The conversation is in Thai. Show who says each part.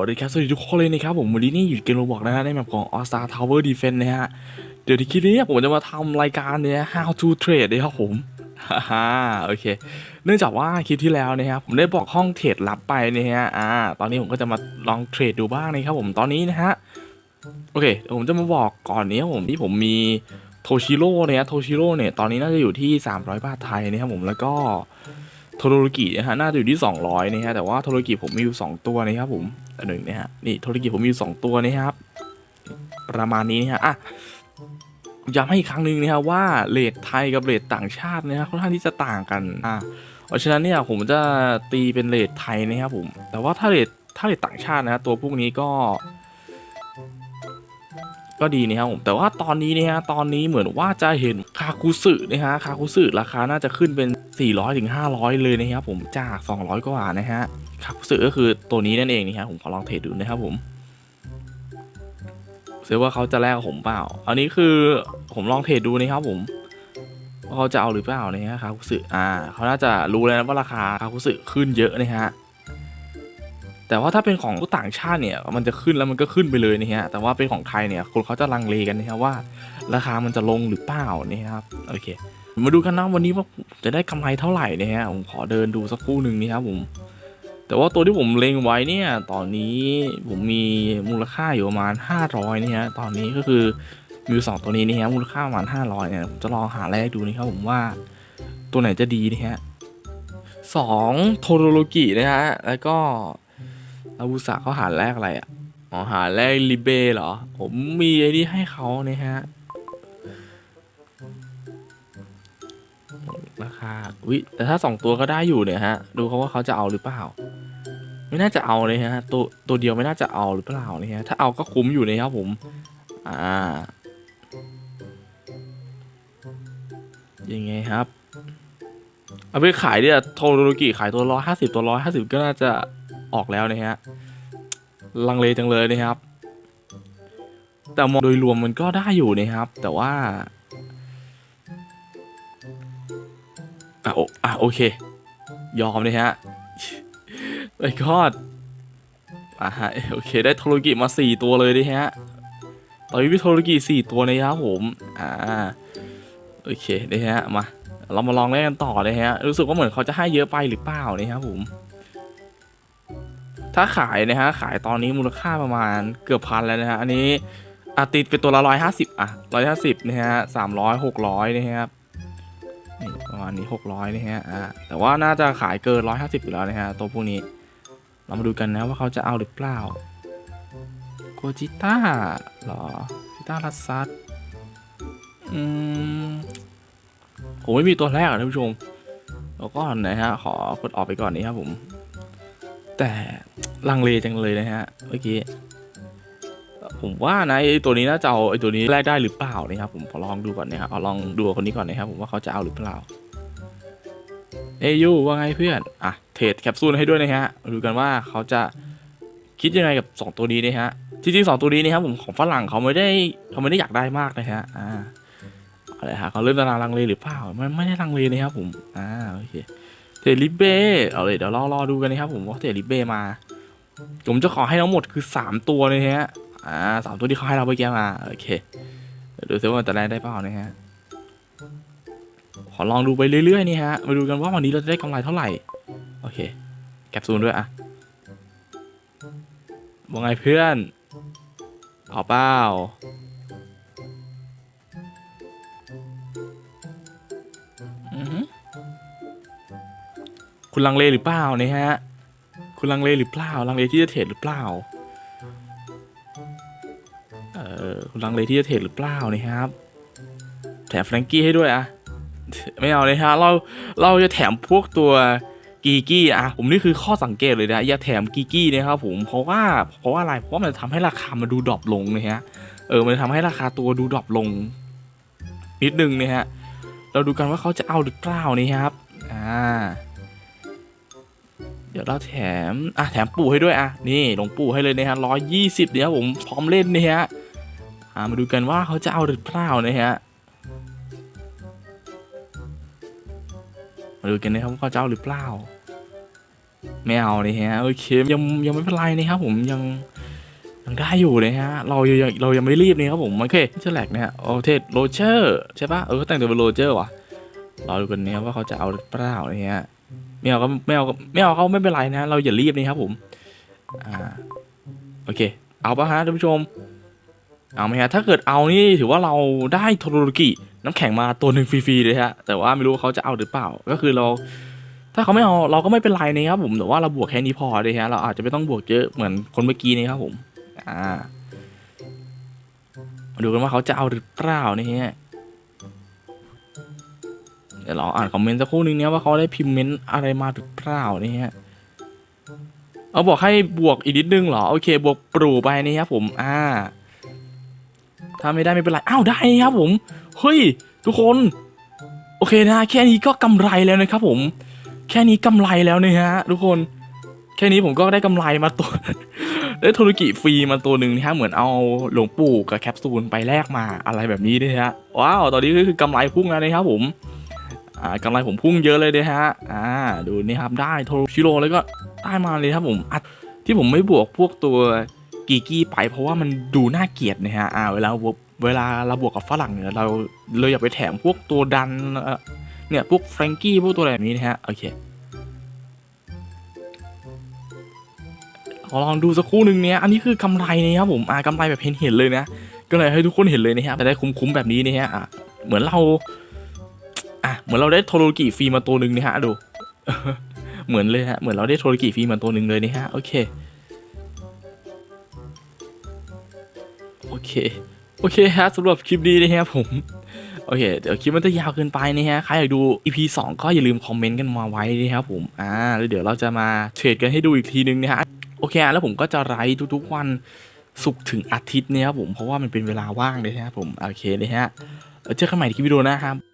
Speaker 1: สวัสดีครับสวัสดีทุกคนเลยนะครับผมวันนี้นี่อยู่เกมโรบอกนะฮะในแบบของ All Star Tower Defense นะฮะเดี๋ยวในคลิปนี้ผมจะมาทำรายการเนี่ย How to Trade นะครับผมฮ่าโอเค เนื่องจากว่าคลิปที่แล้วนะครับผมได้บอกห้องเทรดลับไปนะฮะอ่าตอนนี้ผมก็จะมาลองเทรดดูบ้างนะครับผมตอนนี้นะฮะโอเคผมจะมาบอกก่อนนี้ผมที่ผมมีโทชิโร่เนี่ยโทชิโร่เนี่ยตอนนี้น่าจะอยู่ที่ 300 บาทไทยนะครับผมแล้วก็ โทโรกินะฮะน่าจะอยู่ที่ 200นะฮะแต่ว่าโทโรกิผมมีอยู่ 2 ตัวนะครับผมอันหนึ่งนะฮะนี่โทโรกิผมมีอยู่ 2 ตัวนะครับ ประมาณนี้นะฮะอะย้ำให้อีกครั้งหนึ่งนะครับว่าเลทไทยกับเลทต่างชาตินะฮะค่อนข้างที่จะต่างกันอะเพราะฉะนั้นเนี่ยผมจะตีเป็นเลทไทยนะครับผมแต่ว่าถ้าเลทถ้าเลทต่างชาตินะฮะตัวพวกนี้ก็ ก็ดีนะครับผมแต่ว่าตอนนี้นะฮะตอนนี้เหมือนว่าจะเห็นคาคุสึนะฮะคาคุสึราคาน่าจะขึ้นเป็น 400ถึง500 เลยนะครับผมจาก 200 กว่านะฮะคาคุสึก็คือตัวนี้นั่นเองนะฮะผมขอลองเทรดดูนะครับผมเซว่าเขาจะแลกผมเปล่า อันนี้คือผมลองเทรดดูนะครับผมว่าเขาจะเอาหรือเปล่านะฮะคาคุสึอ่าเขาน่าจะรู้แล้วนะว่าราคาคาคุสึขึ้นเยอะนะฮะ แต่ว่าถ้าเป็นของต่างชาติเนี่ยมันจะขึ้นแล้วมันก็ขึ้นไปเลยนะฮะแต่ว่าเป็นของไทยเนี่ยคนเขาจะลังเลกันนะฮะว่า ราคามันจะลงหรือเปล่านี่ครับโอเค มาดูกันนะวันนี้ว่าจะได้กำไรเท่าไหร่นะฮะผมขอเดินดูสักครู่หนึ่งนี่ครับผมแต่ว่าตัวที่ผมเล็งไว้เนี่ยตอนนี้ผมมีมูลค่าอยู่ประมาณ 500นี่ฮะตอนนี้ก็คือมีสองตัวนี้นี่ฮะมูลค่าประมาณ500เนี่ยผมจะลองหาแรกดูนะครับผมว่าตัวไหนจะดีนี่ฮะสองโทโรโลกินะฮะแล้วก็ อาวุสะเขาหาแรกอะไรอะอ๋อหาแรกลิเบเหรอ ผมมีไอ้นี่ให้เขาเนี่ยฮะราคาอุ้ยแต่ถ้าสองตัวก็ได้อยู่เนี่ยฮะ ดูเขาว่าเขาจะเอาหรือเปล่า ไม่น่าจะเอาเลยฮะ ตัวตัวเดียวไม่น่าจะเอาหรือเปล่าเนี่ยฮะถ้าเอาก็คุ้มอยู่นะครับผม อ่า ยังไงครับ เอาไปขายเนี่ยโทโรโรกิขายตัวร้อยห้าสิบตัวร้อยห้าสิบก็น่าจะ ออกแล้วนะฮะลังเลจังเลยนะครับ แต่มองโดยรวมมันก็ได้อยู่นะครับ แต่ว่าอะโออะโอเค ยอมเลยฮะไปกอดอะฮะโอเค ได้โทโรกิมาสี่ตัวเลยดิฮะตอนนี้มีโทโรกิสี่ตัวนะครับผมอ่าโอเคนะฮะมาเรามาลองเล่นกันต่อเลยฮะ รู้สึกว่าเหมือนเขาจะให้เยอะไปหรือเปล่านะครับผม ถ้าขายนะฮะขายตอนนี้มูลค่าประมาณเกือบพันแล้วนะฮะอันนี้อาติดเป็นตัวละร้อยห้าสิบอะร้อยห้าสิบนะฮะสามร้อยหกร้อยนะครับนี่ประมาณนี้หกร้อยนะฮะอ่าแต่ว่าน่าจะขายเกินร้อยห้าสิบอยู่แล้วนะฮะตัวพวกนี้ เรามาดูกันนะว่าเขาจะเอาหรือเปล่าโกจิต้าหรอจิต้ารัสซัสอืมผมไม่มีตัวแรกอะท่านผู้ชมแล้วก็นะฮะขอกดออกไปก่อนนี้ครับผม แต่ ลังเลจังเลยนะฮะเมื่อกี้ผมว่านะไอตัวนี้น่าจะเอาไอตัวนี้แลกได้หรือเปล่านะครับผมขอลองดูก่อนนะครับเอาลองดูคนนี้ก่อนนะครับผมว่าเขาจะเอาหรือเปล่าเอยยูว่าไงเพื่อนอะเทรดแคปซูลให้ด้วยนะฮะดูกันว่าเขาจะคิดยังไงกับ 2 ตัวนี้นะฮะจริงๆสองตัวนี้นะครับผมของฝรั่งเขาไม่ได้เขาไม่ได้อยากได้มากนะฮะอ่าอะไรฮะเขาเริ่มตารางลังเลหรือเปล่าไม่ไม่ได้ลังเลนะครับผมอ่าโอเคเทรดลิเบ้เอาเลยเดี๋ยวรอรอดูกันนะครับผมว่าเทรดลิเบ้มา ผมจะขอให้ทั้งหมดคือ 3 ตัวนะฮะ อ่าสามตัวที่เขาให้เราไปแก้มา โอเคดูซิว่าจะได้ได้เปล่านะฮะ ขอลองดูไปเรื่อยๆนี่ฮะ มาดูกันว่าวันนี้เราจะได้กำไรเท่าไหร่ โอเค แคปซูลด้วยอะว่าไงเพื่อนเอาเปล่าอือหือคุณลังเลหรือเปล่าเนี่ยฮะ คุณลังเลหรือเปล่า ลังเลที่จะเทรดหรือเปล่า เออคุณลังเลที่จะเทรดหรือเปล่านี่ครับ แถมแฟรงกี้ให้ด้วยอะไม่เอาเลยฮะ เรา เราจะแถมพวกตัวกีกี้อะผมนี่คือข้อสังเกตเลยนะ อย่าแถมกีกี้นะครับผมเพราะว่าเพราะว่าอะไร เพราะมันจะทำให้ราคามันดูดรอปลงนะฮะเออมันจะทำให้ราคาตัวดูดรอปลง นิดนึงนะฮะเราดูกันว่าเขาจะเอาหรือเปล่านี่ครับอ่า ดี๋ยวเราแถม อะ แถมปู่ให้ด้วยอะ นี่ลงปู่ให้เลยนะฮะร้อยยี่สิบเดี๋ยวผมพร้อมเล่นนะฮะอ่ามาดูกันว่าเขาจะเอาหรือเปล่านะฮะ มาดูกันนะครับว่าเขาจะเอาหรือเปล่า ไม่เอาเลยฮะ โอเค ยังยังไม่เป็นไรนะครับผมยังยังได้อยู่เลยฮะ เรายังเรายังไม่รีบนี่ครับผมโอเคเชอร์แลกนะฮะ โอเทสโรเจอร์ใช่ปะเออเขาแต่งตัวเป็นโรเจอร์ว่ะรอดูกันนะครับว่าเขาจะเอาหรือเปล่าเนี่ยฮะ ไม่เอาก็ไม่เอาก็ไม่เอาเขาไม่เป็นไรนะ เราอย่ารีบนี่ครับผมอ่าโอเค เอาปะฮะท่านผู้ชม เอาไหมฮะถ้าเกิดเอานี่ถือว่าเราได้โทโรโกิน้ำแข็งมาตัวหนึ่งฟรีๆเลยฮะแต่ว่าไม่รู้ว่าเขาจะเอาหรือเปล่าก็คือเรา ถ้าเขาไม่เอาเราก็ไม่เป็นไรนะครับผมแต่ว่าเราบวกแค่นี้พอเลยฮะเราอาจจะไม่ต้องบวกเยอะเหมือนคนเมื่อกี้นี่ครับผมอ่ามาดูกันว่าเขาจะเอาหรือเปล่านี่ฮะ ดี๋ยวเราอ่านคอมเมนต์สักครู่นึงเนี่ยว่าเขาได้พิมพ์เมนต์อะไรมาหรือเปล่านี่ฮะเอาบอกให้บวกอีกนิดนึงเหรอโอเค บวกปรูไปนี่ครับผมอ่า ถ้าไม่ได้ไม่เป็นไรอ้าวได้ครับผมเฮ้ยทุกคน โอเคนะแค่นี้ก็กำไรแล้วนะครับผม แค่นี้กำไรแล้วนะฮะทุกคนแค่นี้ผมก็ได้กำไรมาตัว ได้โทรกิฟรีมาตัวหนึ่งนะฮะเหมือนเอาหลวงปู่กับแคปซูลไปแลกมาอะไรแบบนี้นะฮะว้าวตอนนี้ก็คือกำไรพุ่งแล้วนะครับผม อ่ากำไรผมพุ่งเยอะเลยนะฮะอ่าดูนี่ครับได้โทชิโร่แล้วก็ได้มาเลยครับผมอัดที่ผมไม่บวกพวกตัวกีกี้ไป เพราะว่ามันดูน่าเกลียดนะฮะอ่าเวลาบวเวลาเราบวกกับฝรั่งเนี่ยเราเราอย่าไปแถมพวกตัวดันเนี่ยพวกแฟรงกี้พวกตัวอะไรแบบนี้นะฮะโอเคขอลองดูสักครู่หนึ่งเนี่ยอันนี้คือกำไรนะครับผมอ่ากำไรแบบเห็นเห็นเลยนะ ก็เลยให้ทุกคนเห็นเลยนะครับจะได้คุ้มๆแบบนี้นะฮะอะเหมือนเรา อะเหมือนเราได้โทโรกิฟรีมาตัวหนึ่งนะฮะดู เหมือนเลยฮะเหมือนเราได้โทโรกิฟรีมาตัวหนึ่งเลยนะฮะโอเคโอเคโอเคฮะสำหรับคลิปนี้นะครับผมโอเคเดี๋ยวคลิปมันจะยาวเกินไปนะฮะใครอยากดู EP 2 ก็อย่าลืมคอมเมนต์กันมาไว้นะครับผมอ่าแล้วเดี๋ยวเราจะมาเทรดกันให้ดูอีกทีนึงนะฮะโอเคแล้วผมก็จะไลฟ์ทุกๆวันศุกร์ถึงอาทิตย์นี่ครับผมเพราะว่ามันเป็นเวลาว่างเลยนะครับผมโอเคเลยฮะเจอกันใหม่ที่คลิปวิดีโอหนะครับ